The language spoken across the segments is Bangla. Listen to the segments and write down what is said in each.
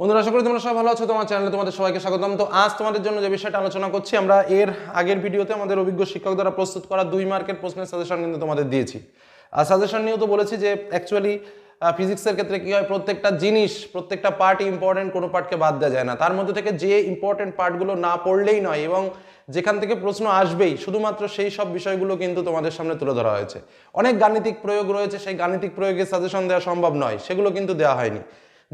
বন্ধুরা, আশা করি তোমরা সবাই ভালো আছো। তোমার চ্যানেলে তোমাদের সবাইকে স্বাগতম। তো আজ তোমাদের জন্য যে বিষয়টা আলোচনা করছি, আমরা এর আগের ভিডিওতে আমাদের অভিজ্ঞ শিক্ষক দ্বারা প্রস্তুত করা দুই মার্কের প্রশ্নের সাজেশন কিন্তু তোমাদের দিয়েছি। আর সাজেশন নিয়েও তো বলেছি যে অ্যাকচুয়ালি ফিজিক্সের ক্ষেত্রে কি হয়, প্রত্যেকটা জিনিস, প্রত্যেকটা পার্ট ইম্পর্টেন্ট কোনো পার্টকে বাদ দেওয়া যায় না। তার মধ্যে থেকে যে ইম্পর্টেন্ট পার্টগুলো না পড়লেই নয়, এবং যেখান থেকে প্রশ্ন আসবেই, শুধুমাত্র সেই সব বিষয়গুলো কিন্তু তোমাদের সামনে তুলে ধরা হয়েছে। অনেক গাণিতিক প্রয়োগ রয়েছে, সেই গাণিতিক প্রয়োগের সাজেশন দেওয়া সম্ভব নয়, সেগুলো কিন্তু দেওয়া হয়নি।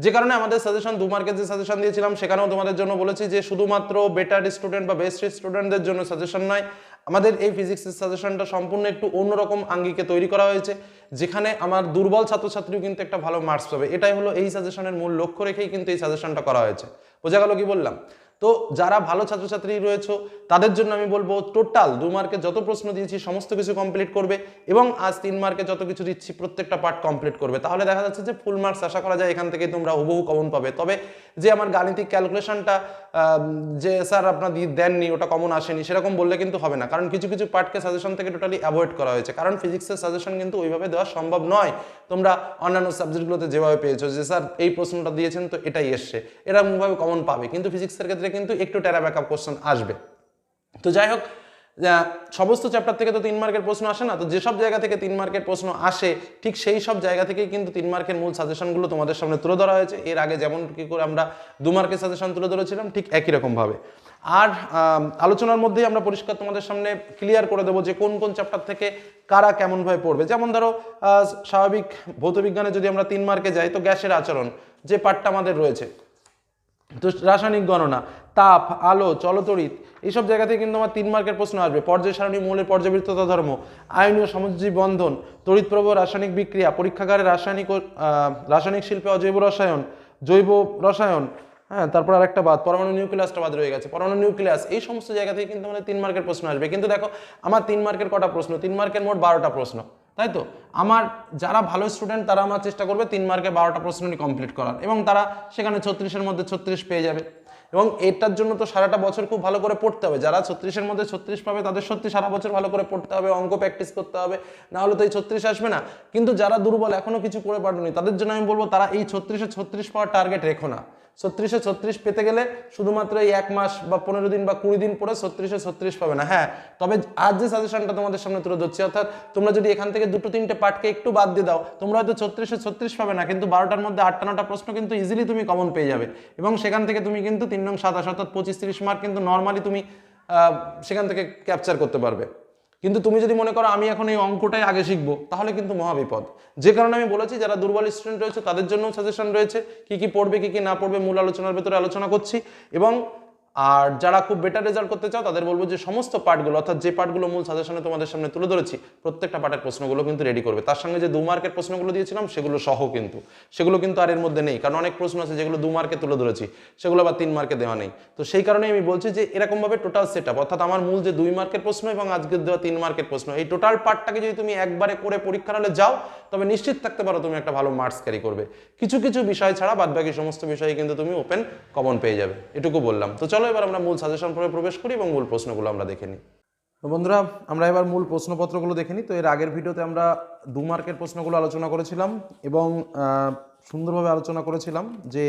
যে কারণে আমাদের সাজেশন দু মার্কের যে সাজেশন দিয়েছিলাম, সেখানেও তোমাদের জন্য বলেছি যে শুধুমাত্র বেটার স্টুডেন্ট বা বেস্ট স্টুডেন্টদের জন্য সাজেশন নয়, আমাদের এই ফিজিক্সের সাজেশনটা সম্পূর্ণ একটু অন্যরকম আঙ্গিকে তৈরি করা হয়েছে, যেখানে আমার দুর্বল ছাত্রছাত্রীও কিন্তু একটা ভালো মার্কস পাবে। এটাই হলো এই সাজেশনের মূল লক্ষ্য রেখেই কিন্তু এই সাজেশনটা করা হয়েছে। বোঝা গেল কি বললাম? তো যারা ভালো ছাত্রছাত্রী রয়েছে, তাদের জন্য আমি বলব টোটাল দু মার্কে যত প্রশ্ন দিয়েছি, সমস্ত কিছু কমপ্লিট করবে এবং আজ তিন মার্কে যত কিছু দিচ্ছি, প্রত্যেকটা পার্ট কমপ্লিট করবে। তাহলে দেখা যাচ্ছে যে ফুল মার্কস আশা করা যায় এখান থেকে তোমরা হুবহু কমন পাবে। তবে যে আমার গাণিতিক ক্যালকুলেশনটা যে স্যার আপনার দেননি, ওটা কমন আসেনি, সেরকম বললে কিন্তু হবে না। কারণ কিছু কিছু পার্টকে সাজেশন থেকে টোটালি অ্যাভয়েড করা হয়েছে। কারণ ফিজিক্সের সাজেশন কিন্তু ওইভাবে দেওয়া সম্ভব নয়। তোমরা অন্যান্য সাবজেক্টগুলোতে যেভাবে পেয়েছ যে, স্যার, এই প্রশ্নটা দিয়েছেন তো এটাই এসছে। এরকমভাবে কমন পাবে। কিন্তু ফিজিক্সের ক্ষেত্রে কিন্তু একটু ট্যারা ব্যাকআপ কোশ্চেন আসবে। তো যাই হোক সমস্ত চ্যাপ্টার থেকে তো তিন মার্কের প্রশ্ন আসে না, তো যেসব জায়গা থেকে তিন মার্কের প্রশ্ন আসে, ঠিক সেই সব জায়গা থেকেই কিন্তু তিন মার্কের মূল সাজেশনগুলো তোমাদের সামনে তুলে ধরা হয়েছে। এর আগে যেমন কি করে আমরা দু মার্কের সাজেশন তুলে ধরেছিলাম, ঠিক একই রকমভাবে আর আলোচনার মধ্যেই আমরা পরিষ্কার তোমাদের সামনে ক্লিয়ার করে দেবো যে কোন কোন চ্যাপ্টার থেকে কারা কেমনভাবে পড়বে। যেমন ধরো স্বাভাবিক ভৌতবিজ্ঞানে যদি আমরা তিন মার্কে যাই, তো গ্যাসের আচরণ যে পার্টটা আমাদের রয়েছে তো রাসায়নিক গণনা, তাপ, আলো চলতরিত এইসব জায়গা থেকে কিন্তু আমার তিন মার্কের প্রশ্ন আসবে। পর্যায় সারণী মৌলের পর্যাবৃত্ততা ধর্ম, আয়নীয় সমুদ্রী বন্ধন, তড়িৎপ্রবহ রাসায়নিক বিক্রিয়া, পরীক্ষাগারে রাসায়নিক রাসায়নিক শিল্পে অজৈব রসায়ন, জৈব রসায়ন হ্যাঁ তারপর আরেকটা বাদ, পরমাণু নিউক্লিয়াসটা বাদ রয়ে গেছে। পরমাণু নিউক্লিয়াস, এই সমস্ত জায়গা থেকে কিন্তু আমাদের তিন মার্কের প্রশ্ন আসবে। কিন্তু দেখো, আমার তিন মার্কের কটা প্রশ্ন? তিন মার্কের মোট বারোটা প্রশ্ন, তাই তো? আমার যারা ভালো স্টুডেন্ট তারা আমার চেষ্টা করবে তিন মার্কে বারোটা প্রশ্নই কমপ্লিট করার। এবং তারা সেখানে ছত্রিশের মধ্যে ছত্রিশ পেয়ে যাবে। এবং এটার জন্য তো সারাটা বছর খুব ভালো করে পড়তে হবে। যারা ছত্রিশের মধ্যে ছত্রিশ পাবে, তাদের সত্যি সারা বছর ভালো করে পড়তে হবে, অঙ্ক প্র্যাকটিস করতে হবে। না হলে তো এই ছত্রিশ আসবে না। কিন্তু যারা দুর্বল, এখনও কিছু করে পারোনি, তাদের জন্য আমি বলব, তারা এই ছত্রিশে ছত্রিশ পাওয়ার টার্গেট রেখো না। ছত্রিশে ছত্রিশ পেতে গেলে শুধুমাত্র এই এক মাস বা পনেরো দিন বা কুড়ি দিন পরে ছত্রিশে ছত্রিশ পাবে না। হ্যাঁ তবে আজ যে সাজেশনটা তোমাদের সামনে তুলে ধরছি, অর্থাৎ তোমরা যদি এখান থেকে দুটো তিনটে পার্টকে একটু বাদ দিয়ে দাও, তোমরা হয়তো ছত্রিশে ছত্রিশ পাবে না, কিন্তু বারোটার মধ্যে আটটা নটা প্রশ্ন কিন্তু ইজিলি তুমি কমন পেয়ে যাবে। এবং সেখান থেকে তুমি কিন্তু তিন নং সাতাশ, অর্থাৎ পঁচিশ, তিরিশ মার্ক কিন্তু নর্মালি তুমি সেখান থেকে ক্যাপচার করতে পারবে। কিন্তু তুমি যদি মনে করো আমি এখন এই অঙ্কটাই আগে শিখব, তাহলে কিন্তু মহাবিপদ যে কারণে আমি বলেছি, যারা দুর্বল স্টুডেন্ট রয়েছে, তাদের জন্য সাজেশন রয়েছে, কি কি পড়বে, কি কি না পড়বে, মূল আলোচনার ভেতরে আলোচনা করছি। এবং আর যারা খুব বেটার রেজাল্ট করতে চাও, তাদের বলব যে সমস্ত পার্টগুলো অর্থাৎ যে পার্টগুলো মূল সাজেশনে তোমাদের সামনে তুলে ধরেছি, প্রত্যেকটা পার্টের প্রশ্নগুলো কিন্তু রেডি করবে। তার সঙ্গে যে দু মার্কের প্রশ্নগুলো দিয়েছিলাম, সেগুলো সহ কিন্তু। সেগুলো কিন্তু আর এর মধ্যে নেই, কারণ অনেক প্রশ্ন আছে যেগুলো দু মার্কে তুলে ধরেছি, সেগুলো আবার তিন মার্কে দেওয়া নেই। তো সেই কারণে আমি বলছি যে এরকমভাবে টোটাল সেট আপ অর্থাৎ আমার মূল যে দুই মার্কের প্রশ্ন এবং আজকের দেওয়া তিন মার্কের প্রশ্ন, এই টোটাল পার্টটাকে যদি তুমি একবারে করে পরীক্ষার হলে যাও, তবে নিশ্চিত থাকতে পারো তুমি একটা ভালো মার্কস ক্যারি করবে। কিছু কিছু বিষয় ছাড়া বাদ বাকি সমস্ত বিষয়ে কিন্তু তুমি ওপেন কমন পেয়ে যাবে, এটুকু বললাম। তো চলো এবার আমরা মূল সাজেশন পরে প্রবেশ করি এবং মূল প্রশ্নগুলো আমরা দেখে নিই। তো বন্ধুরা, আমরা এবার মূল প্রশ্নপত্রগুলো দেখে নিই। তো এর আগের ভিডিওতে আমরা দু মার্কের প্রশ্নগুলো আলোচনা করেছিলাম এবং সুন্দরভাবে আলোচনা করেছিলাম যে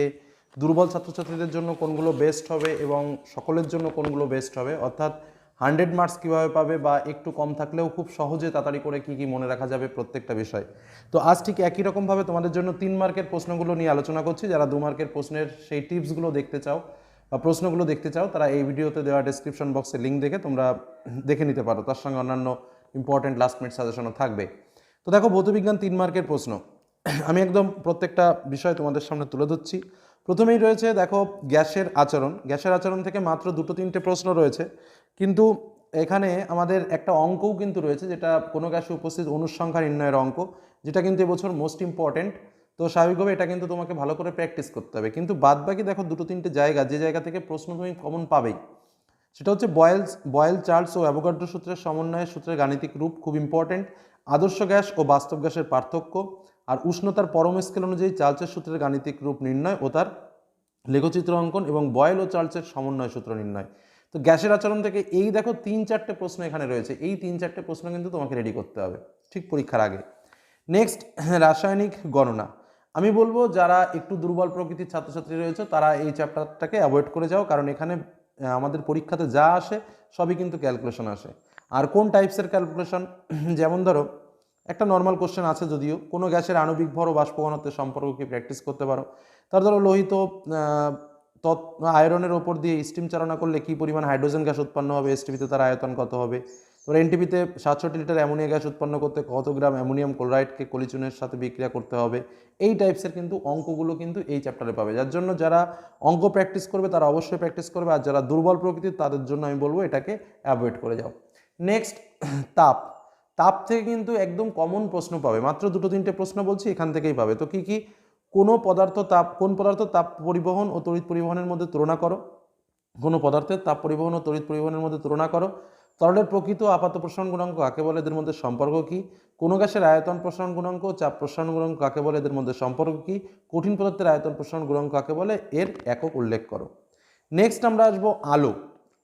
দুর্বল ছাত্রছাত্রীদের জন্য কোনগুলো বেস্ট হবে এবং সকলের জন্য কোনগুলো বেস্ট হবে। অর্থাৎ হান্ড্রেড মার্কস কীভাবে পাবে বা একটু কম থাকলেও খুব সহজে তাড়াতাড়ি করে কি কি মনে রাখা যাবে প্রত্যেকটা বিষয়। তো আজ ঠিক একই রকমভাবে তোমাদের জন্য তিন মার্কের প্রশ্নগুলো নিয়ে আলোচনা করছি। যারা দু মার্কের প্রশ্নের সেই টিপসগুলো দেখতে চাও বা প্রশ্নগুলো দেখতে চাও, তারা এই ভিডিওতে দেওয়া ডেসক্রিপশন বক্সে লিঙ্ক দেখে তোমরা দেখে নিতে পারো। তার সঙ্গে অন্যান্য ইম্পর্টেন্ট লাস্ট মিনিট সাজেশনও থাকবে। তো দেখো, ভৌতবিজ্ঞান তিন মার্কের প্রশ্ন। আমি একদম প্রত্যেকটা বিষয় তোমাদের সামনে তুলে ধরছি। প্রথমেই রয়েছে, দেখো, গ্যাসের আচরণ। গ্যাসের আচরণ থেকে মাত্র দুটো তিনটে প্রশ্ন রয়েছে। কিন্তু এখানে আমাদের একটা অঙ্কও কিন্তু রয়েছে, যেটা কোনো গ্যাসে উপস্থিত অনুসংখ্যা নির্ণয়ের অঙ্ক, যেটা কিন্তু এবছর মোস্ট ইম্পর্টেন্ট তো স্বাভাবিকভাবে এটা কিন্তু তোমাকে ভালো করে প্র্যাকটিস করতে হবে। কিন্তু বাদ বাকি দেখো দুটো তিনটে জায়গা, যে জায়গা থেকে প্রশ্ন তুমি কমন পাবেই। সেটা হচ্ছে বয়েলস বয়েল চার্লস ও অ্যাভোগাড্রো সূত্রের সমন্বয়ে সূত্রের গাণিতিক রূপ খুব ইম্পর্টেন্ট আদর্শ গ্যাস ও বাস্তব গ্যাসের পার্থক্য আর উষ্ণতার পরম স্কেল অনুযায়ী চার্লসের সূত্রের গাণিতিক রূপ নির্ণয় ও তার লেখচিত্র অঙ্কন এবং বয়েল ও চার্লসের সমন্বয় সূত্র নির্ণয়। তো গ্যাসের আচরণ থেকে এই দেখো তিন চারটে প্রশ্ন এখানে রয়েছে। এই তিন চারটে প্রশ্ন কিন্তু তোমাকে রেডি করতে হবে, ঠিক পরীক্ষার আগে। নেক্সট রাসায়নিক গণনা। আমি বলব, যারা একটু দুর্বল প্রকৃতির ছাত্রছাত্রী রয়েছে, তারা এই চ্যাপ্টারটাকে অ্যাভয়েড করে যাও, কারণ এখানে আমাদের পরীক্ষাতে যা আসে, সবই কিন্তু ক্যালকুলেশন আসে। আর কোন টাইপসের ক্যালকুলেশন যেমন ধরো, একটা নর্মাল কোশ্চেন আছে যদিও, কোনো গ্যাসের আণবিক ভর ও বাষ্প ঘনত্বের সম্পর্ক কি প্র্যাকটিস করতে পারো। তার ধরো, লোহিত তৎ, আয়রনের ওপর দিয়ে স্টিম চালনা করলে কি পরিমাণ হাইড্রোজেন গ্যাস উৎপন্ন হবে এসটিপিতে তার আয়তন কত হবে? এবার এনটিপিতে সাতষট্টি লিটার অ্যামোনিয়া গ্যাস উৎপন্ন করতে কত গ্রাম অ্যামোনিয়াম ক্লোরাইডকে কলিচুনের সাথে বিক্রিয়া করতে হবে? এই টাইপসের কিন্তু অঙ্কগুলো কিন্তু এই চ্যাপ্টারে পাবে। যার জন্য যারা অঙ্ক প্র্যাকটিস করবে, তারা অবশ্যই প্র্যাকটিস করবে। আর যারা দুর্বল প্রকৃতির, তাদের জন্য আমি বলব এটাকে অ্যাভয়েড করে যাও। নেক্সট তাপ। তাপ থেকে কিন্তু একদম কমন প্রশ্ন পাবে। মাত্র দুটো তিনটে প্রশ্ন বলছি, এখান থেকেই পাবে। তো কি কি? কোনো পদার্থ তাপ, কোন পদার্থ তাপ পরিবহন ও তড়িৎ পরিবহনের মধ্যে তুলনা করো? কোনো পদার্থের তাপ পরিবহন ও তড়িৎ পরিবহনের মধ্যে তুলনা করো। তরলের প্রকৃত আপাত প্রসারণ গুণাঙ্ক কাকে বলে? এদের মধ্যে সম্পর্ক কি? কোনো গ্যাসের আয়তন প্রসারণ গুণাঙ্ক, চাপ প্রসারণ গুণাঙ্ক কাকে বলে? এদের মধ্যে সম্পর্ক কি? কঠিন পদার্থের আয়তন প্রসারণ গুণাঙ্ক কাকে বলে? এর একক উল্লেখ করো। নেক্সট আমরা আসব আলো।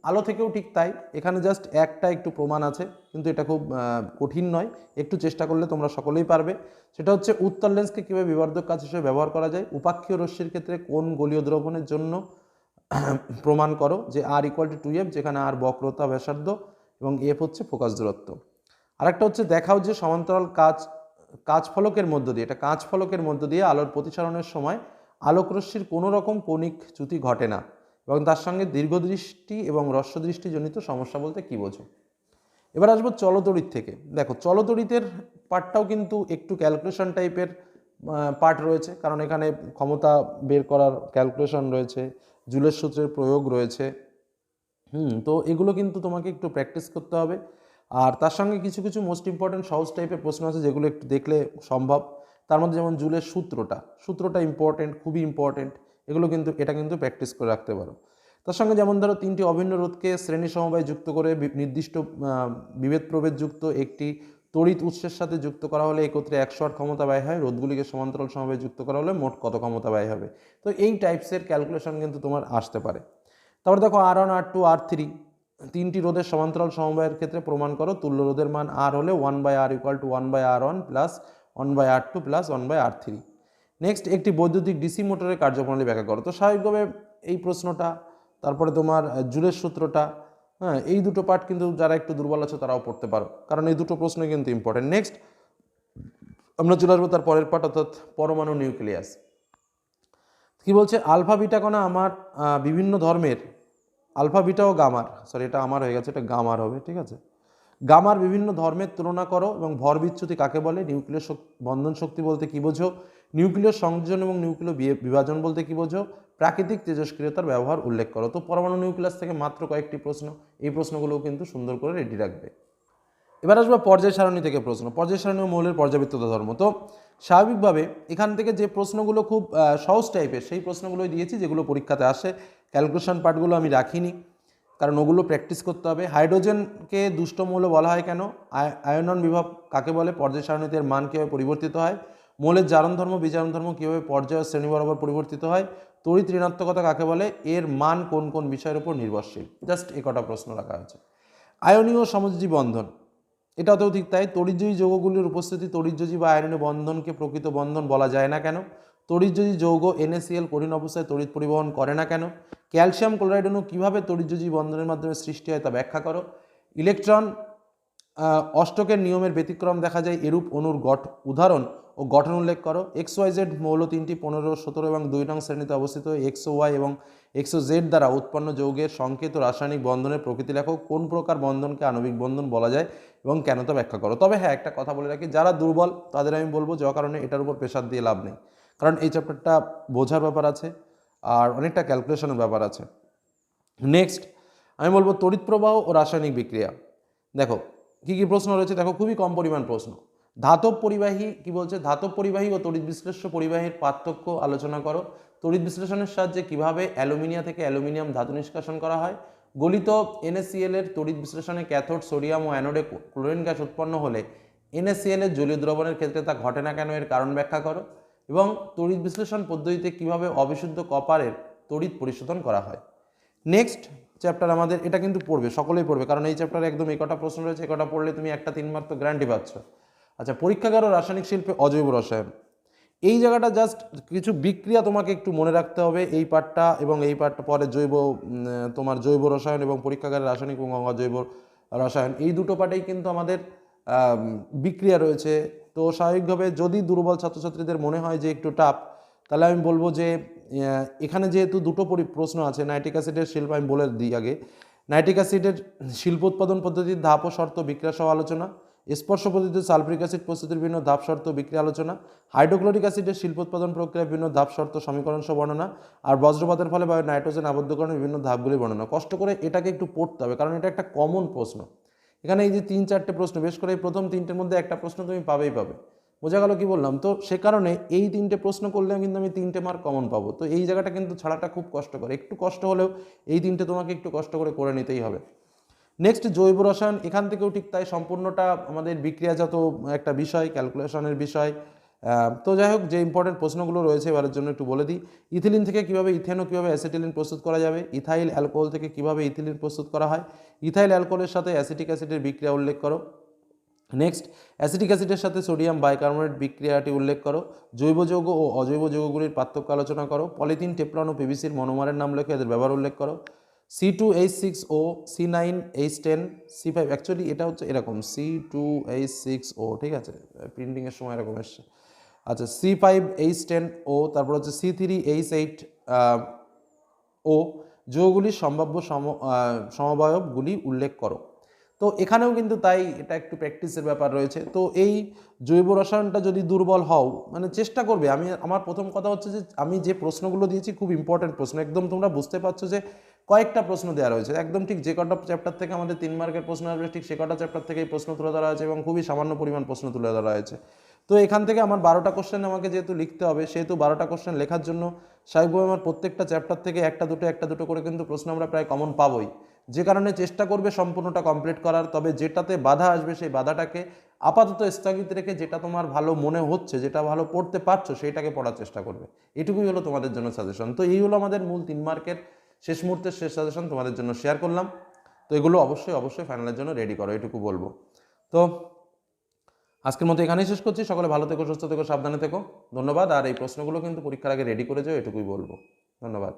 আলো থেকেও ঠিক তাই। এখানে জাস্ট একটা একটু প্রমাণ আছে, কিন্তু এটা খুব কঠিন নয়। একটু চেষ্টা করলে তোমরা সকলেই পারবে। সেটা হচ্ছে উত্তর লেন্সকে কীভাবে বিবর্ধক কাজ হিসেবে ব্যবহার করা যায়? উপাক্ষীয় রশ্মির ক্ষেত্রে কোন গলীয় দ্রবণের জন্য প্রমাণ করো? যে R equal to two F যেখানে আর বক্রতা, ব্যাসার্ধ এবং এফ হচ্ছে ফোকাস দূরত্ব। আরেকটা হচ্ছে দেখাও যে সমান্তরাল কাজ কাঁচ ফলকের মধ্য দিয়ে, এটা কাঁচ ফলকের মধ্য দিয়ে আলোর প্রতিসরণের সময় আলোকরশ্মির কোনো রকম কণিক চ্যুতি ঘটে না এবং তার সঙ্গে দীর্ঘদৃষ্টি এবং হ্রস্বদৃষ্টিজনিত সমস্যা বলতে কী বোঝো? এবার আসব চলতড়িৎ থেকে। দেখো, চলতড়িতের পার্টটাও কিন্তু একটু ক্যালকুলেশন টাইপের পার্ট রয়েছে। কারণ এখানে ক্ষমতা বের করার ক্যালকুলেশন রয়েছে, জুলের সূত্রের প্রয়োগ রয়েছে। হুম, তো এগুলো কিন্তু তোমাকে একটু প্র্যাকটিস করতে হবে। আর তার সঙ্গে কিছু কিছু মোস্ট ইম্পর্টেন্ট সহজ টাইপের প্রশ্ন আছে, যেগুলো একটু দেখলে সম্ভব। তার মধ্যে যেমন জুলের সূত্রটা সূত্রটা ইম্পর্টেন্ট খুবই ইম্পর্টেন্ট এগুলো কিন্তু, এটা কিন্তু প্র্যাকটিস করে রাখতে পারো। তার সঙ্গে যেমন ধরো তিনটি অভিন্ন রোধকে শ্রেণি সমবায় যুক্ত করে নির্দিষ্ট বিভেদ প্রভেদ যুক্ত একটি তড়িৎ উৎসের সাথে যুক্ত করা হলে একত্রে একশো আট ক্ষমতা ব্যয় হয়, রোধগুলিকে সমান্তরাল সমবায় যুক্ত করা হলে মোট কত ক্ষমতা ব্যয় হবে। তো এই টাইপসের ক্যালকুলেশন কিন্তু তোমার আসতে পারে। তারপর দেখো R one R two R three তিনটি রোধের সমান্তরাল সমবায়ের ক্ষেত্রে প্রমাণ করো, তুল্য রোধের মান আর হলে one by R equal to one by R one plus one by R two plus one by R three next একটি বৈদ্যুতিক ডিসি মোটরের কার্যপ্রণালী ব্যাখ্যা করো। তো স্বাভাবিকভাবে এই প্রশ্নটা, তারপরে তোমার জুলের সূত্রটা হ্যাঁ এই দুটো পার্ট কিন্তু যারা একটু দুর্বল আছে তারাও পড়তে পারো, কারণ এই দুটো প্রশ্ন কিন্তু ইম্পর্টেন্ট নেক্সট আমরা চলে আসব তার পরের পার্ট অর্থাৎ পরমাণু নিউক্লিয়াস। কি বলছে? আলফা, বিটা আমার বিভিন্ন ধর্মের। আলফা, বিটা ও গামার। সরি এটা আমার হয়ে গেছে, এটা গামার হবে, ঠিক আছে? গামার বিভিন্ন ধর্মের তুলনা করো এবং ভর বিচ্যুতি কাকে বলে? নিউক্লিয় বন্ধন শক্তি বলতে কি বোঝো? নিউক্লিয় সংযোজন এবং নিউক্লিয় বিভাজন বলতে কি বোঝো? প্রাকৃতিক তেজস্ক্রিয়তার ব্যবহার উল্লেখ করো। তো পরমাণু নিউক্লিয়াস থেকে মাত্র কয়েকটি প্রশ্ন, এই প্রশ্নগুলোও কিন্তু সুন্দর করে রেডি রাখবে। এবার আসব পর্যায় সারণী থেকে প্রশ্ন। পর্যায় সারণী মৌলের পর্যাবৃত্ততা ধর্ম। তো স্বাভাবিকভাবে এখান থেকে যে প্রশ্নগুলো খুব সহজ টাইপের সেই প্রশ্নগুলোই দিয়েছি, যেগুলো পরীক্ষাতে আসে। ক্যালকুলেশন পার্টগুলো আমি রাখিনি, কারণ ওগুলো প্র্যাকটিস করতে হবে। হাইড্রোজেনকে দুষ্ট মৌল বলা হয় কেন? আয়- আয়নন বিভব কাকে বলে? পর্যায় সারণীতে মান কীভাবে পরিবর্তিত হয়? মৌলের জারণ ধর্ম, বিজারণ ধর্ম কীভাবে পর্যায় শ্রেণি বরাবর পরিবর্তিত হয়? তড়িৎ ঋণাত্মকতা কাকে বলে? এর মান কোন কোন বিষয়ের উপর নির্ভরশীল? জাস্ট এ কটা প্রশ্ন রাখা হয়েছে। আয়নীয় সমযোজী বন্ধন। এটাতেও ঠিক তাই তরিজয়ী যৌগগুলির উপস্থিতি তড়িৎজয়ী বা আয়রনের বন্ধনকে প্রকৃত বন্ধন বলা যায় না কেন? তড়িৎজয়ী যৌগ এনএসিএল কঠিন অবস্থায় তড়িৎ পরিবহন করে না কেন? ক্যালসিয়াম ক্লোরাইড কীভাবে তড়িৎজয়ী বন্ধনের মাধ্যমে সৃষ্টি হয় তা ব্যাখ্যা করো। ইলেকট্রন অষ্টকের নিয়মের ব্যতিক্রম দেখা যায় এরূপ অণুর গঠ, উদাহরণ ও গঠন উল্লেখ করো। এক্স ওয়াই জেড মৌল তিনটি পনেরো, সতেরো এবং দুই নং শ্রেণীতে অবস্থিত। এক্স ওয়াই এবং এক্সো জেড দ্বারা উৎপন্ন যৌগের সংকেত রাসায়নিক বন্ধনের প্রকৃতি লেখো কোন প্রকার বন্ধনকে আণবিক বন্ধন বলা যায় এবং কেন তা ব্যাখ্যা করো। তবে হ্যাঁ একটা কথা বলে রাখি, যারা দুর্বল তাদের আমি বলব যে কারণে এটার উপর প্রেশার দিয়ে লাভ নেই। কারণ এই চ্যাপ্টারটা বোঝার ব্যাপার আছে আর অনেকটা ক্যালকুলেশনের ব্যাপার আছে। নেক্সট আমি বলব তড়িৎ প্রবাহ ও রাসায়নিক বিক্রিয়া। দেখো, কী কী প্রশ্ন রয়েছে? দেখো, খুবই কম পরিমাণ প্রশ্ন। ধাতব পরিবাহী, কি বলছে? ধাতব পরিবাহী ও তড়িৎ বিশ্লেষ্য পরিবাহীর পার্থক্য আলোচনা করো। তড়িৎ বিশ্লেষণের সাহায্যে কীভাবে অ্যালুমিনিয়া থেকে অ্যালুমিনিয়াম ধাতু নিষ্কাশন করা হয়? গলিত NaCl এর তড়িৎ বিশ্লেষণে ক্যাথোড, সোডিয়াম ও অ্যানোডে ক্লোরিন গ্যাস উৎপন্ন হলে NaCl এর জলীয় দ্রবণের ক্ষেত্রে তা ঘটে না কেন? এর কারণ ব্যাখ্যা করো। এবং তড়িৎ বিশ্লেষণ পদ্ধতিতে কীভাবে অবিশুদ্ধ কপারের তড়িৎ পরিশোধন করা হয়? নেক্সট চ্যাপ্টার আমাদের, এটা কিন্তু পড়বে, সকলেই পড়বে, কারণ এই চ্যাপ্টারে একদম একটা প্রশ্ন রয়েছে এই কটা পড়লে তুমি একটা তিন তো গ্যারান্টি পাচ্ছ। আচ্ছা পরীক্ষাগার ও রাসায়নিক শিল্পে অজৈব রসায়ন। এই জায়গাটা জাস্ট কিছু বিক্রিয়া তোমাকে একটু মনে রাখতে হবে এই পার্টটা এবং এই পার্টটা পরে জৈব তোমার জৈব রসায়ন এবং পরীক্ষাগারের রাসায়নিক এবং অজৈব রসায়ন। এই দুটো পার্টেই কিন্তু আমাদের বিক্রিয়া রয়েছে। তো স্বাভাবিকভাবে যদি দুর্বল ছাত্রছাত্রীদের মনে হয় যে একটু টাফ তাহলে আমি বলব যে এখানে যেহেতু দুটো পরি, প্রশ্ন আছে, নাইট্রিক অ্যাসিডের শিল্প আমি বলে দিই আগে। নাইট্রিক অ্যাসিডের শিল্প উৎপাদন পদ্ধতির ধাপ ও শর্ত বিক্রিয়া সহ আলোচনা স্পর্শ পদ্ধতিতে সালফ্রিক অ্যাসিড প্রস্তুতির বিভিন্ন ধাপ শর্ত বিক্রিয়া আলোচনা, হাইড্রোক্লোরিক অ্যাসিডের শিল্প উৎপাদন প্রক্রিয়ার বিভিন্ন ধাপ শর্ত সমীকরণ সহ বর্ণনা, আর বজ্রপাতের ফলে বায়ু নাইট্রোজেন আবদ্ধকরণের বিভিন্ন ধাপগুলি বর্ণনা। কষ্ট করে এটাকে একটু পড়তে হবে, কারণ এটা একটা কমন প্রশ্ন। এখানে এই যে তিন চারটে প্রশ্ন, বেশ করে এই প্রথম তিনটের মধ্যে একটা প্রশ্ন তুমি পাবেই পাবে। বোঝা গেল কি বললাম? তো সে কারণে এই তিনটে প্রশ্ন করলেও কিন্তু আমি তিনটে মার্ক কমন পাবো। তো এই জায়গাটা কিন্তু ছাড়াটা খুব কষ্টকর। একটু কষ্ট হলেও এই তিনটে তোমাকে একটু কষ্ট করে করে নিতেই হবে। নেক্সট জৈব রসায়ন, এখান থেকেও ঠিক তাই সম্পূর্ণটা আমাদের বিক্রিয়াজাত একটা বিষয় ক্যালকুলেশনের বিষয়। তো যাই হোক, যে ইম্পর্টেন্ট প্রশ্নগুলো রয়েছে, এবারের জন্য একটু বলে দিই। ইথিলিন থেকে কীভাবে ইথেনো কীভাবে অ্যাসিটিলিন প্রস্তুত করা যাবে? ইথাইল অ্যালকোহল থেকে কীভাবে ইথিলিন প্রস্তুত করা হয়? ইথাইল অ্যালকোহলের সাথে অ্যাসিটিক অ্যাসিডের বিক্রিয়া উল্লেখ করো। নেক্সট অ্যাসিটিক অ্যাসিডের সাথে সোডিয়াম বাইকার্বনেট বিক্রিয়াটি উল্লেখ করো। জৈব যৌগ ও অজৈব যৌগগুলির পার্থক্য আলোচনা করো। পলিথিন টেপলন ও পিভিসির মনোমারের নাম লেখে, এদের ব্যবহার উল্লেখ করো। C two H six O C nine H ten C five actually এটা হচ্ছে এরকম C two H six O ঠিক আছে? প্রিন্টিংয়ের সময় এরকম এসছে। আচ্ছা C five H ten O তারপর হচ্ছে C three H eight O যৌগগুলির সম্ভাব্য সম সমবায়বগুলি উল্লেখ করো। তো এখানেও কিন্তু তাই, এটা একটু প্র্যাকটিসের ব্যাপার রয়েছে। তো এই জৈব রসায়নটা যদি দুর্বল হও মানে চেষ্টা করবে। আমি, আমার প্রথম কথা হচ্ছে যে, আমি যে প্রশ্নগুলো দিয়েছি, খুব ইম্পর্ট্যান্ট প্রশ্ন। একদম তোমরা বুঝতে পারছ যে কয়েকটা প্রশ্ন দেওয়া রয়েছে। একদম ঠিক যে কটা চ্যাপ্টার থেকে আমাদের তিন মার্কের প্রশ্ন আসবে, ঠিক সে কটা চ্যাপ্টার থেকে এই প্রশ্ন তুলে ধরা হয়েছে এবং খুবই সামান্য পরিমাণ প্রশ্ন তুলে ধরা হয়েছে। তো এখান থেকে আমার বারোটা কোশ্চেন আমাকে যেহেতু লিখতে হবে, সেহেতু বারোটা কোশ্চেন লেখার জন্য স্বাভাবিকভাবে আমার প্রত্যেকটা চ্যাপ্টার থেকে একটা দুটো একটা দুটো করে কিন্তু প্রশ্ন আমরা প্রায় কমন পাবোই। যে কারণে চেষ্টা করবে সম্পূর্ণটা কমপ্লিট করার, তবে যেটাতে বাধা আসবে সেই বাধাটাকে আপাতত স্থগিত রেখে যেটা তোমার ভালো মনে হচ্ছে, যেটা ভালো পড়তে পারছ, সেইটাকে পড়ার চেষ্টা করবে। এটুকুই হলো তোমাদের জন্য সাজেশন তো এই হলো আমাদের মূল তিন মার্কের শেষ মুহূর্তের শেষ সাজেশন তোমাদের জন্য শেয়ার করলাম। তো এগুলো অবশ্যই অবশ্যই ফাইনালের জন্য রেডি করো, এটুকু বলব। তো আজকের মতো এখানেই শেষ করছি। সকলে ভালো থেকো, সুস্থ থেকো, সাবধানে থেকো। ধন্যবাদ। আর এই প্রশ্নগুলো কিন্তু পরীক্ষার আগে রেডি করে যাও, এটুকুই বলব। ধন্যবাদ।